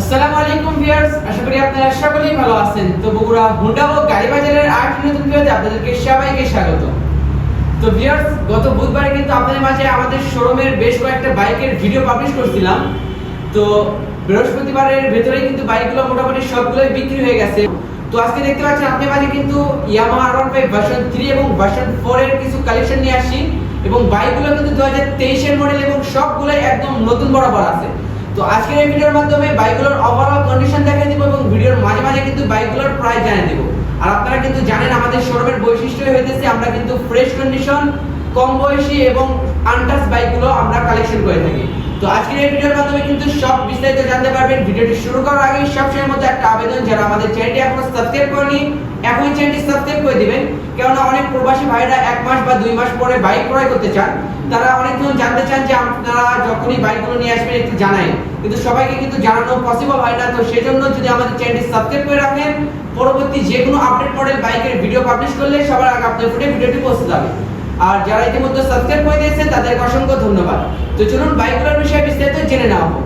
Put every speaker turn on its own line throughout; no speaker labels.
আসসালামু আলাইকুম ভিউয়ার্স, আশা করি আপনারা সকলেই ভালো আছেন। তো বগুড়া হুন্ডা ও আরেকটি নতুন ভিডিওতে আপনাদেরকে সবাইকে স্বাগত। তো ভিউয়ার্স, গত বুধবারে কিন্তু আপনাদের মাঝে আমাদের শোরুমের বেশ কয়েকটা বাইকের ভিডিও পাবলিশ করছিলাম। তো বৃহস্পতিবারের ভেতরে কিন্তু বাইকগুলো মোটামুটি সবগুলোই বিক্রি হয়ে গেছে। তো আজকে দেখতে পাচ্ছেন আপনাদের মাঝে কিন্তু Yamaha R one five version three এবং ভার্সন ফোর এর কিছু কালেকশন নিয়ে আসছি। এবং বাইকগুলো কিন্তু দু হাজার তেইশের মডেল এবং সবগুলোই একদম নতুন বরাবর আছে। তো আজকের এই ভিডিওর মাধ্যমে বাইকগুলোর ওভারঅল কন্ডিশন দেখিয়ে দিব এবং ভিডিওর মাঝে মাঝে কিন্তু বাইকগুলোর প্রাইস জানিয়ে দিব। আর আপনারা কিন্তু জানেন আমাদের শোরুমের বৈশিষ্ট্য হইতেছে আমরা কিন্তু ফ্রেশ কন্ডিশন কম বয়সী এবং আনটাচ বাইকগুলো আমরা কালেকশন করে থাকি। তো আজকের এই ভিডিওর মাধ্যমে কিন্তু সব বিস্তারিত জানতে পারবেন। ভিডিওটি শুরু করার আগে সবসময়ের মধ্যে একটা আবেদন, যারা আমাদের চ্যানেলটি এখনও সাবস্ক্রাইব করেনি এখনই চ্যানেলটি সাবস্ক্রাইব করে দিবেন। কেননা অনেক প্রবাসী ভাইরা এক মাস বা দুই মাস পরে বাইক ক্রয় করতে চান। তারা অনেকজন জানতে চান যে আপনারা যখনই বাইকগুলো নিয়ে আসবেন একটু জানাই। কিন্তু সবাইকে কিন্তু জানানো পসিবল হয় না। তো সেজন্য যদি আমাদের চ্যানেলটি সাবস্ক্রাইব করে রাখেন, পরবর্তী যে কোনো আপডেট মডেল বাইকের ভিডিও পাবলিশ করলে সবার আগে আপনার ফোনে ভিডিওটি পৌঁছে যাবে। আর যারা ইতিমধ্যে সাবস্ক্রাইব করে দিয়েছেন, তাদেরকে অসংখ্য ধন্যবাদ। তো চলুন বাইকগুলোর বিষয়ে বিস্তারিত জেনে নেওয়া হোক।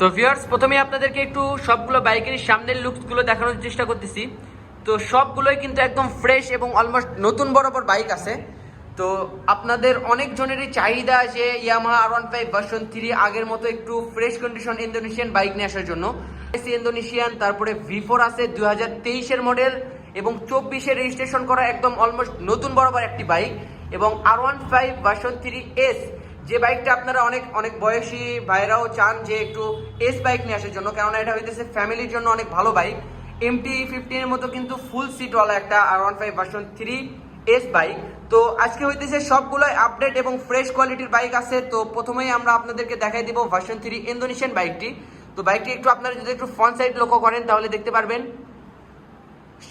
তো ভিউয়ার্স প্রথমে আপনাদেরকে একটু সবগুলো বাইকের সামনের লুকসগুলো দেখানোর চেষ্টা করতেছি। তো সবগুলোই কিন্তু একদম ফ্রেশ এবং অলমোস্ট নতুন বরাবর বাইক আছে। তো আপনাদের অনেক জনেরই চাহিদা যে Yamaha R one five version three আগের মতো একটু ফ্রেশ কন্ডিশন ইন্দোনেশিয়ান বাইক নিয়ে আসার জন্য। ইন্দোনেশিয়ান তারপরে ভি ফোর আছে দুই হাজার তেইশের মডেল এবং চব্বিশে রেজিস্ট্রেশন করা একদম অলমোস্ট নতুন বরাবর একটি বাইক এবং R one five version three S যে বাইকটা আপনারা অনেক অনেক বয়সী ভাইরাও চান যে একটু এস বাইক নিয়ে আসার জন্য, কেননা এটা হইতেছে ফ্যামিলির জন্য অনেক ভালো বাইক এমটি ফিফটিনের মতো কিন্তু ফুল সিটওয়ালা একটা R one five version three S bike তো আজকে হইতেছে সবগুলোই আপডেট এবং ফ্রেশ কোয়ালিটির বাইক আছে। তো প্রথমেই আমরা আপনাদেরকে দেখাই দিব ভার্সন থ্রি ইন্দোনেশিয়ান বাইকটি তো বাইকটি একটু আপনারা যদি একটু ফ্রন্ট সাইড লক্ষ্য করেন, তাহলে দেখতে পারবেন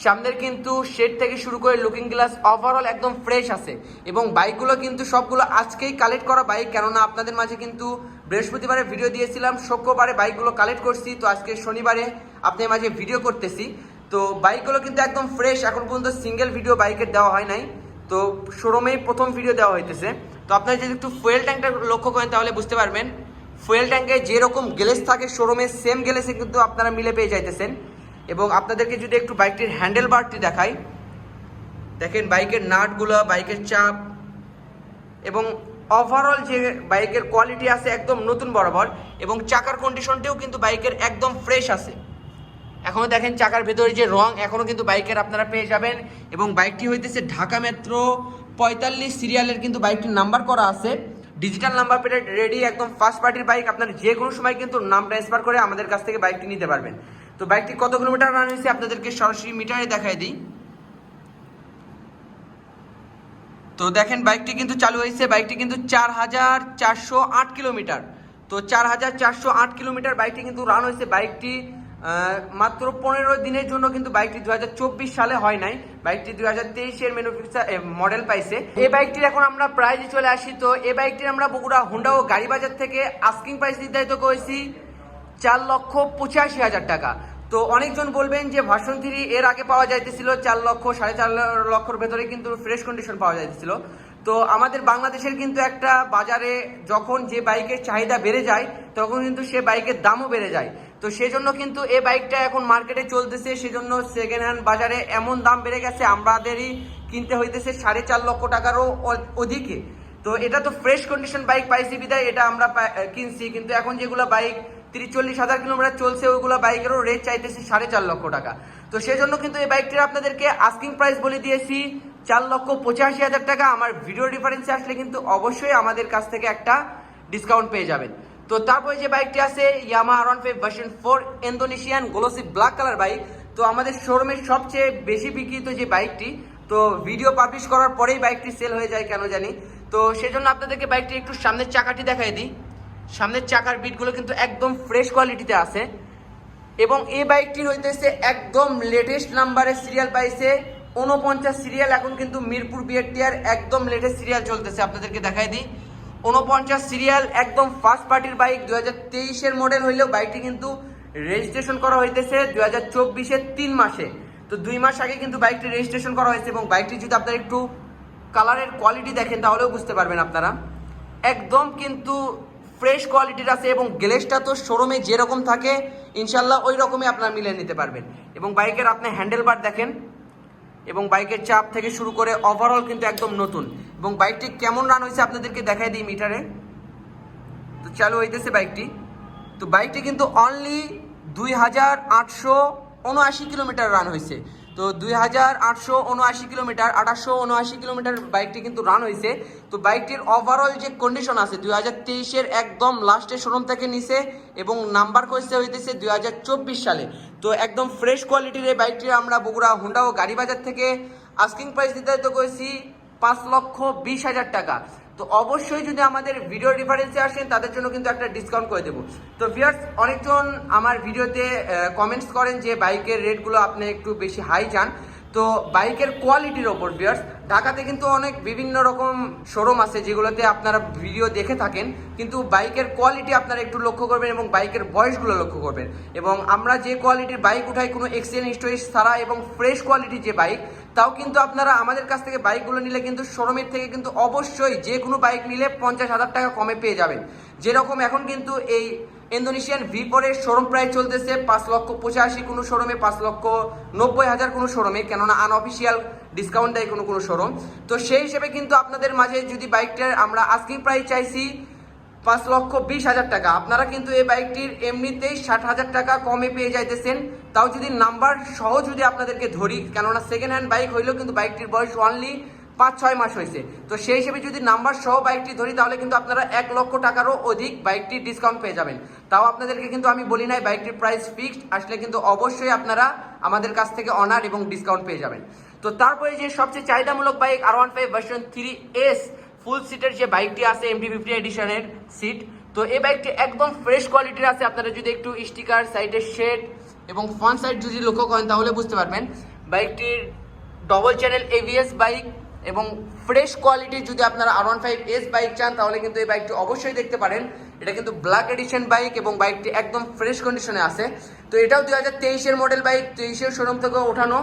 সামনের কিন্তু শেড থেকে শুরু করে লুকিং গ্লাস ওভারঅল একদম ফ্রেশ আছে। এবং বাইকগুলো কিন্তু সবগুলো আজকেই কালেক্ট করা বাইক কেননা আপনাদের মাঝে কিন্তু বৃহস্পতিবারে ভিডিও দিয়েছিলাম, শুক্রবারে বাইকগুলো কালেক্ট করছি, তো আজকে শনিবারে আপনাদের মাঝে ভিডিও করতেছি। তো বাইকগুলো কিন্তু একদম ফ্রেশ এখন পর্যন্ত সিঙ্গেল ভিডিও বাইকের দেওয়া হয় নাই। তো শোরুমেই প্রথম ভিডিও দেওয়া হইতেছে। তো আপনারা যদি একটু ফুয়েল ট্যাঙ্কটা লক্ষ্য করেন তাহলে বুঝতে পারবেন ফুয়েল ট্যাঙ্কে যেরকম গ্লেস থাকে শোরুমে সেম গ্লেসে কিন্তু আপনারা মিলে পেয়ে যাইতেছেন। এবং আপনাদেরকে যদি একটু বাইকটির হ্যান্ডেল বারটি দেখাই, দেখেন বাইকের নাটগুলো, বাইকের চাপ, এবং ওভারঅল যে বাইকের কোয়ালিটি আছে একদম নতুন বরাবর, এবং চাকার কন্ডিশনটিও কিন্তু বাইকের একদম ফ্রেশ আছে। এখনও দেখেন চাকার ভেতরে যে রং, এখনও কিন্তু বাইকের আপনারা পেয়ে যাবেন, এবং বাইকটি হইতেছে ঢাকা মেট্রো পঁয়তাল্লিশ সিরিয়ালের কিন্তু বাইকটির নাম্বার করা আছে। ডিজিটাল নাম্বার প্লেট রেডি একদম ফার্স্ট পার্টির বাইক আপনার যে কোনো সময় কিন্তু নাম ট্রান্সফার করে আমাদের কাছ থেকে বাইকটি নিতে পারবেন। তো বাইকটি কত কিলোমিটার রান হয়েছে আপনাদেরকে সরাসরি মিটারে দেখাই দিই। তো দেখেন বাইকটি কিন্তু চালু হয়েছে, বাইকটি কিন্তু চার হাজার চারশো আট কিলোমিটার। তো চার হাজার চারশো আট কিলোমিটার বাইকটি কিন্তু রান হয়েছে। বাইকটি মাত্র পনেরো দিনের জন্য কিন্তু বাইকটি দুই হাজার চব্বিশ সালে হয় নাই। বাইকটি দুই হাজার তেইশের ম্যানুফ্যাকচার মডেল পাইছে। এই বাইকটির এখন আমরা প্রাইজে চলে আসি। তো এই বাইকটির আমরা বগুড়া, হুন্ডা ও গাড়ি বাজার থেকে আস্কিং প্রাইস নির্ধারিত করেছি চার লক্ষ পঁচাশি হাজার টাকা। তো অনেকজন বলবেন যে ভার্সন থ্রি এর আগে পাওয়া যাইতেছিল চার লক্ষ, সাড়ে চার লক্ষর ভেতরে কিন্তু ফ্রেশ কন্ডিশন পাওয়া যাইতেছিল। তো আমাদের বাংলাদেশের কিন্তু একটা বাজারে যখন যে বাইকের চাহিদা বেড়ে যায়, তখন কিন্তু সে বাইকের দামও বেড়ে যায়। তো সেজন্য কিন্তু এই বাইকটা এখন মার্কেটে চলতেছে, সেজন্য সেকেন্ড হ্যান্ড বাজারে এমন দাম বেড়ে গেছে, আমাদেরই কিনতে হইতেছে সাড়ে চার লক্ষ টাকারও অধিকে। তো এটা তো ফ্রেশ কন্ডিশন বাইক পাইছি বিদায় এটা আমরা কিনছি। কিন্তু এখন যেগুলো বাইক তিরিশ চল্লিশ হাজার কিলোমিটার চলছে ওইগুলো বাইকেরও রেট চাইতেছি সাড়ে চার লক্ষ টাকা। তো সেজন্য কিন্তু এই বাইকটির আপনাদেরকে আস্কিং প্রাইস বলে দিয়েছি, চার লক্ষ পঁচাশি হাজার টাকা। আমার ভিডিও ডিফারেন্সে আসলে কিন্তু অবশ্যই আমাদের কাছ থেকে একটা ডিসকাউন্ট পেয়ে যাবেন। তো তারপরে যে বাইকটি আছে Yamaha R one five version four Indonesian glossy black colour bike তো আমাদের শোরুমের সবচেয়ে বেশি বিক্রিত যে বাইকটি, তো ভিডিও পাবলিশ করার পরেই বাইকটি সেল হয়ে যায়, কেন জানি। তো সেজন্য আপনাদেরকে বাইকটি একটু সামনের চাকাটি দেখাই দিই। সামনের চাকার বিটগুলো কিন্তু একদম ফ্রেশ কোয়ালিটিতে আছে। এবং এই বাইকটি হইতেছে একদম লেটেস্ট নাম্বারের সিরিয়াল পাইছে। উনপঞ্চাশ সিরিয়াল এখন কিন্তু মিরপুর বিএটিআর একদম লেটেস্ট সিরিয়াল চলতেছে, আপনাদেরকে দেখাই দিই। উনপঞ্চাশ সিরিয়াল একদম ফার্স্ট পার্টির বাইক দু হাজার তেইশের মডেল হইলেও বাইকটি কিন্তু রেজিস্ট্রেশন করা হইতেছে দু হাজার চব্বিশের তিন মাসে। তো দুই মাস আগে কিন্তু বাইকটি রেজিস্ট্রেশন করা হয়েছে এবং বাইকটি যদি আপনারা একটু কালারের কোয়ালিটি দেখেন, তাহলেও বুঝতে পারবেন আপনারা। একদম কিন্তু ফ্রেশ কোয়ালিটির আছে এবং গ্লেসটা তো শোরুমে যেরকম থাকে ইনশাল্লাহ ওই রকমই আপনারা মিলিয়ে নিতে পারবেন। এবং বাইকের আপনি হ্যান্ডেল বার দেখেন, এবং বাইকের চাপ থেকে শুরু করে ওভারঅল কিন্তু একদম নতুন। এবং বাইকটি কেমন রান হয়েছে আপনাদেরকে দেখাই দিই মিটারে তো চালু হইতেছে বাইকটি। তো বাইকটি কিন্তু অনলি দুই হাজার আটশো উনআশি কিলোমিটার রান হয়েছে। তো দুই হাজার আটশো উনআশি কিলোমিটার আঠাশশো উনআশি কিলোমিটার বাইকটি কিন্তু রান হয়েছে তো বাইকটির ওভারঅল যে কন্ডিশন আছে, দুই হাজার তেইশের একদম লাস্টের শোরুম থেকে নিছে এবং নাম্বার করেছে হইতেছে দুই হাজার চব্বিশ সালে। তো একদম ফ্রেশ কোয়ালিটির এই বাইকটি আমরা বগুড়া হুন্ডা ও গাড়ি বাজার থেকে আস্কিং প্রাইস নির্ধারিত করেছি পাঁচ লক্ষ বিশ হাজার টাকা। তো অবশ্যই যদি আমাদের ভিডিও রেফারেন্সে আসেন, তাদের জন্য কিন্তু একটা ডিসকাউন্ট করে দেবো। তো ভিয়ার্স অনেকজন আমার ভিডিওতে কমেন্টস করেন যে বাইকের রেটগুলো আপনি একটু বেশি হাই চান। তো বাইকের কোয়ালিটির ওপর বিয়ার্স ঢাকাতে কিন্তু অনেক বিভিন্ন রকম শোরুম আছে যেগুলোতে আপনারা ভিডিও দেখে থাকেন, কিন্তু বাইকের কোয়ালিটি আপনারা একটু লক্ষ্য করবেন এবং বাইকের বয়সগুলো লক্ষ্য করবেন। এবং আমরা যে কোয়ালিটির বাইক উঠাই, কোনো এক্সিডেন্ট স্টোরেজ ছাড়া এবং ফ্রেশ কোয়ালিটির যে বাইক তাও কিন্তু আপনারা আমাদের কাছ থেকে বাইকগুলো নিলে কিন্তু শোরুমের থেকে কিন্তু অবশ্যই যে কোনো বাইক নিলে পঞ্চাশ হাজার টাকা কমে পেয়ে যাবেন। যেরকম এখন কিন্তু এই ইন্দোনেশিয়ান ভি ফোরের শোরুম প্রায় চলতেছে পাঁচ লক্ষ পঁচাশি কোনো শোরুমে, পাঁচ লক্ষ নব্বই হাজার কোনো শোরুমে, কেননা আনঅফিসিয়াল ডিসকাউন্ট দেয় কোনো কোনো শোরুম। তো সেই হিসেবে কিন্তু আপনাদের মাঝে যদি বাইকটার আমরা আস্কিং প্রাইস চাইছি পাঁচ লক্ষ বিশ হাজার টাকা, আপনারা কিন্তু এই বাইকটির এমনিতেই ষাট হাজার টাকা কমে পেয়ে যাইতেছেন। তাও যদি নাম্বার সহ যদি আপনাদেরকে ধরি, কেননা সেকেন্ড হ্যান্ড বাইক হইলেও কিন্তু বাইকটির বয়স অনলি পাঁচ, ছয় মাস হয়েছে। তো সেই হিসেবে যদি নাম্বার সহ বাইকটি ধরি, তাহলে কিন্তু আপনারা এক লক্ষ টাকারও অধিক বাইকটির ডিসকাউন্ট পেয়ে যাবেন। তাও আপনাদেরকে কিন্তু আমি বলি নাই বাইকটির প্রাইস ফিক্সড আসলে কিন্তু অবশ্যই আপনারা আমাদের কাছ থেকে অনার এবং ডিসকাউন্ট পেয়ে যাবেন। তো তারপরে যে সবচেয়ে চাহিদামূলক bike R one five version three S full সিটের যে বাইকটি আছে এমটি ফিফটি এডিশনের সিট তো এই বাইকটি একদম ফ্রেশ কোয়ালিটির আছে। আপনারা যদি একটু স্টিকার সাইডের শেড এবং ফ্রন্ট সাইড যদি লক্ষ্য করেন, তাহলে বুঝতে পারবেন। বাইকটির ডবল চ্যানেল এভিএস বাইক এবং ফ্রেশ কোয়ালিটির যদি আপনারা R one five S bike চান, তাহলে কিন্তু এই বাইকটি অবশ্যই দেখতে পারেন। এটা কিন্তু ব্ল্যাক এডিশন বাইক এবং বাইকটি একদম ফ্রেশ কন্ডিশনে আছে। তো এটাও দুই হাজার তেইশের মডেল বাইক তেইশের শোরুম থেকে ওঠানো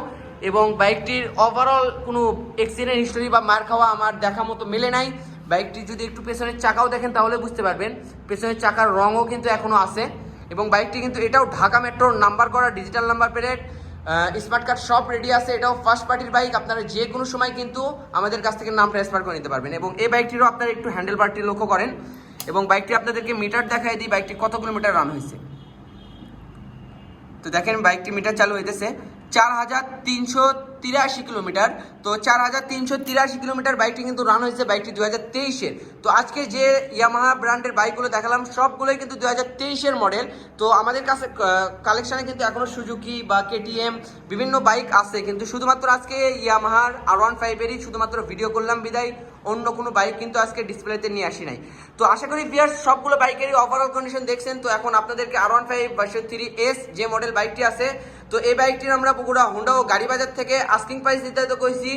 এবং বাইকটির ওভারঅল কোনো অ্যাক্সিডেন্ট হিস্টোরি বা মার খাওয়া আমার দেখা মতো মেলে নাই। বাইকটি যদি একটু পেছনের চাকাও দেখেন, তাহলে বুঝতে পারবেন। পেছনের চাকার রঙও কিন্তু এখনও আছে এবং বাইকটি কিন্তু এটাও ঢাকা মেট্রোর নাম্বার করা digital number plate smart card সব রেডি আছে, এটাও ফার্স্ট পার্টির বাইক আপনারা যে কোনো সময় কিন্তু আমাদের কাছ থেকে নাম ট্রান্সফার করে নিতে পারবেন। এবং এই বাইকটিরও আপনারা একটু হ্যান্ডেল পার্টি লক্ষ্য করেন। এবং বাইকটি আপনাদেরকে মিটার দেখায় দিই বাইকটি কত কিলোমিটার রান হয়েছে। তো দেখেন বাইকটি মিটার চালু হইতেছে চার হাজার তিনশো তিরাশি কিলোমিটার, তো চার হাজার তিনশো তিরাশি কিলোমিটার বাইকটি কিন্তু রান হয়েছে বাইকটি দু হাজার তেইশের। তো আজকে যে ইয়ামাহা ব্র্যান্ডের বাইকগুলো দেখালাম, সবগুলোই কিন্তু দু হাজার তেইশের মডেল তো আমাদের কাছে কালেকশানে কিন্তু এখনও সুজুকি বা কেটিএম বিভিন্ন বাইক আছে, কিন্তু শুধুমাত্র আজকে ইয়ামাহার আর ওয়ান ফাইভেরই শুধুমাত্র ভিডিও করলাম বিদায়। অন্য কোনো বাইক কিন্তু আজকে ডিসপ্লেতে নিয়ে আসি নাই। তো আশা করি বিয়ার সবগুলো বাইকেরই ওভারঅল কন্ডিশন দেখছেন। তো এখন আপনাদেরকে R one five version three S যে মডেল বাইকটি আছে, তো এই বাইকটির আমরা বগুড়া হুন্ডা ও গাড়ি বাজার থেকে আস্কিং প্রাইস নির্ধারিত করেছি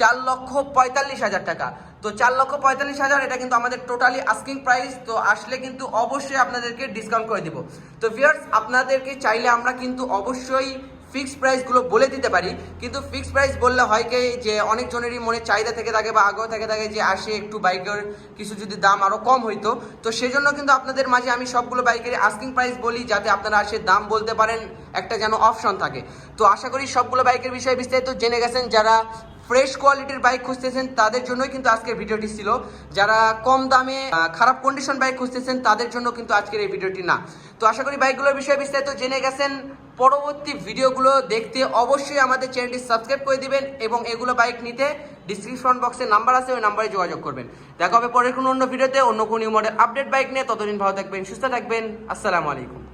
চার লক্ষ পঁয়তাল্লিশ হাজার টাকা। তো চার লক্ষ পঁয়তাল্লিশ হাজার, এটা কিন্তু আমাদের টোটালি আস্কিং প্রাইস তো আসলে কিন্তু অবশ্যই আপনাদেরকে ডিসকাউন্ট করে দিব। তো ভিয়ার্স আপনাদেরকে চাইলে আমরা কিন্তু অবশ্যই ফিক্সড প্রাইসগুলো বলে দিতে পারি, কিন্তু ফিক্সড প্রাইস বললে হয় কি যে অনেকজনেরই মনে চাহিদা থেকে থাকে বা আগ্রহ থেকে থাকে যে আসে একটু বাইকের কিছু যদি দাম আরও কম হইতো। তো সেজন্য কিন্তু আপনাদের মাঝে আমি সবগুলো বাইকের আস্কিং প্রাইস বলি যাতে আপনারা আসে দাম বলতে পারেন, একটা যেন অপশন থাকে। তো আশা করি সবগুলো বাইকের বিষয়ে বিস্তারিত জেনে গেছেন যারা ফ্রেশ কোয়ালিটির বাইক খুঁজতেছেন, তাদের জন্যই কিন্তু আজকের ভিডিওটি ছিল। যারা কম দামে খারাপ কন্ডিশন বাইক খুঁজতেছেন, তাদের জন্য কিন্তু আজকের এই ভিডিওটি না। তো আশা করি বাইকগুলোর বিষয়ে বিস্তারিত জেনে গেছেন। পরবর্তী ভিডিওগুলো দেখতে অবশ্যই আমাদের চ্যানেলটি সাবস্ক্রাইব করে দিবেন এবং এগুলো বাইক নিতে ডিসক্রিপশন বক্সে নাম্বার আছে, ওই নাম্বারে যোগাযোগ করবেন। দেখা হবে পরের কোনো অন্য ভিডিওতে, অন্য কোনো মডেল আপডেট বাইক নিয়ে। ততদিন ভালো থাকবেন, সুস্থ থাকবেন। আসসালামু আলাইকুম।